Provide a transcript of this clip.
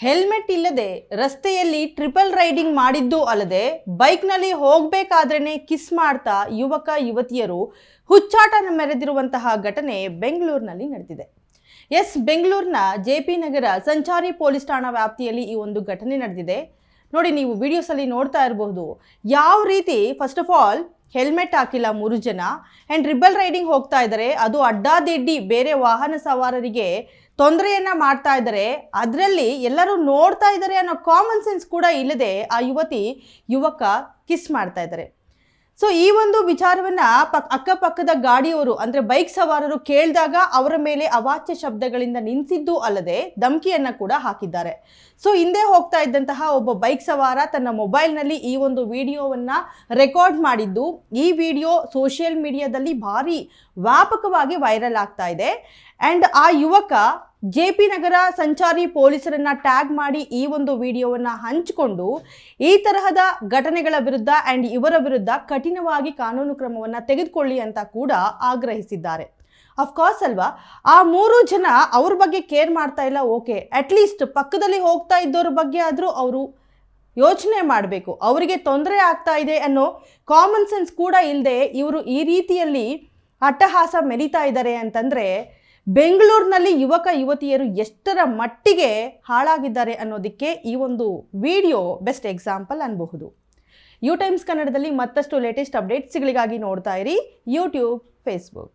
Helmet ಇಲ್ಲದೆ ರಸ್ತೆಯಲ್ಲಿ triple riding ಮಾಡಿದ್ದು ಅಲ್ಲದೆ ಬೈಕ್ನಲ್ಲಿ ಹೋಗಬೇಕಾದ್ರೇ ಕಿಸ್ ಮಾಡ್ತಾ ಯುವಕ, ಯುವತಿಯರು ಹುಚ್ಚಾಟ ಮೆರೆದಿರುವಂತಹ ಘಟನೆ ಬೆಂಗಳೂರಿನಲ್ಲಿ ನಡೆದಿದೆ. ಎಸ್, ಬೆಂಗಳೂರಿನ ಜೆ ಪಿ ನಗರ ಸಂಚಾರಿ ಪೊಲೀಸ್ ಠಾಣಾ ವ್ಯಾಪ್ತಿಯಲ್ಲಿ ಈ ಒಂದು ಘಟನೆ ನಡೆದಿದೆ. ನೋಡಿ, ನೀವು ವಿಡಿಯೋಸಲ್ಲಿ ನೋಡ್ತಾ ಇರಬಹುದು. ಯಾವ ರೀತಿ ಫಸ್ಟ್ ಆಫ್ ಆಲ್ ಹೆಲ್ಮೆಟ್ ಹಾಕಿಲ್ಲ ಮೂರು ಜನ. ಆ್ಯಂಡ್ ರಿಬಲ್ ರೈಡಿಂಗ್ ಹೋಗ್ತಾ ಇದ್ದಾರೆ ಅದು ಅಡ್ಡಾದಿಡ್ಡಿ ಬೇರೆ ವಾಹನ ಸವಾರರಿಗೆ ತೊಂದರೆಯನ್ನು ಮಾಡ್ತಾ ಇದ್ದಾರೆ ಅದರಲ್ಲಿ ಎಲ್ಲರೂ ನೋಡ್ತಾ ಇದ್ದಾರೆ ಅನ್ನೋ ಕಾಮನ್ ಸೆನ್ಸ್ ಕೂಡ ಇಲ್ಲದೆ ಆ ಯುವತಿ, ಯುವಕ ಕಿಸ್ ಮಾಡ್ತಾ ಇದ್ದಾರೆ ಸೊ ಈ ಒಂದು ವಿಚಾರವನ್ನ ಪಕ್, ಅಕ್ಕಪಕ್ಕದ ಗಾಡಿಯವರು, ಅಂದ್ರೆ ಬೈಕ್ ಸವಾರರು ಕೇಳಿದಾಗ ಅವರ ಮೇಲೆ ಅವಾಚ್ಯ ಶಬ್ದಗಳಿಂದ ನಿಂತಿದ್ದು ಅಲ್ಲದೆ ಧಮಕಿಯನ್ನ ಕೂಡ ಹಾಕಿದ್ದಾರೆ. ಸೊ ಹಿಂದೆ ಹೋಗ್ತಾ ಇದ್ದಂತಹ ಒಬ್ಬ ಬೈಕ್ ಸವಾರ ತನ್ನ ಮೊಬೈಲ್ನಲ್ಲಿ ಈ ಒಂದು ವಿಡಿಯೋವನ್ನ ರೆಕಾರ್ಡ್ ಮಾಡಿದ್ದು. ಈ ವಿಡಿಯೋ ಸೋಷಿಯಲ್ ಮೀಡಿಯಾದಲ್ಲಿ ಭಾರಿ ವ್ಯಾಪಕವಾಗಿ ವೈರಲ್ ಆಗ್ತಾ ಇದೆ. ಅಂಡ್ ಆ ಯುವಕ ಜೆ ಪಿ ನಗರ ಸಂಚಾರಿ ಪೊಲೀಸರನ್ನ ಟ್ಯಾಗ್ ಮಾಡಿ ಈ ಒಂದು ವಿಡಿಯೋವನ್ನು ಹಂಚಿಕೊಂಡು ಈ ತರಹದ ಘಟನೆಗಳ ವಿರುದ್ಧ ಅಂಡ್ ಇವರ ವಿರುದ್ಧ ಕಠಿಣವಾಗಿ ಕಾನೂನು ಕ್ರಮವನ್ನು ತೆಗೆದುಕೊಳ್ಳಿ ಅಂತ ಕೂಡ ಆಗ್ರಹಿಸಿದ್ದಾರೆ. ಅಫ್ಕೋರ್ಸ್ ಅಲ್ವಾ? ಆ ಮೂರು ಜನ ಅವ್ರ ಬಗ್ಗೆ ಕೇರ್ ಮಾಡ್ತಾ ಇಲ್ಲ ಓಕೆ ಅಟ್ಲೀಸ್ಟ್ ಪಕ್ಕದಲ್ಲಿ ಹೋಗ್ತಾ ಇದ್ದವ್ರ ಬಗ್ಗೆ ಆದರೂ ಅವರು ಯೋಚನೆ ಮಾಡಬೇಕು. ಅವರಿಗೆ ತೊಂದರೆ ಆಗ್ತಾ ಇದೆ ಅನ್ನೋ ಕಾಮನ್ ಸೆನ್ಸ್ ಕೂಡ ಇಲ್ಲದೆ ಇವರು ಈ ರೀತಿಯಲ್ಲಿ ಅಟ್ಟಹಾಸ ಮೆರಿತಾ ಇದ್ದಾರೆ ಅಂತಂದರೆ ಬೆಂಗಳೂರಿನಲ್ಲಿ ಯುವಕ ಯುವತಿಯರು ಎಷ್ಟರ ಮಟ್ಟಿಗೆ ಹಾಳಾಗಿದ್ದಾರೆ ಅನ್ನೋದಕ್ಕೆ ಈ ಒಂದು ವಿಡಿಯೋ ಬೆಸ್ಟ್ ಎಕ್ಸಾಂಪಲ್ ಅನ್ಬಹುದು. ಯು ಟೈಮ್ಸ್ ಕನ್ನಡದಲ್ಲಿ ಮತ್ತಷ್ಟು ಲೇಟೆಸ್ಟ್ ಅಪ್ಡೇಟ್ಸ್ಗಳಿಗಾಗಿ ನೋಡ್ತಾ ಇರಿ. YouTube Facebook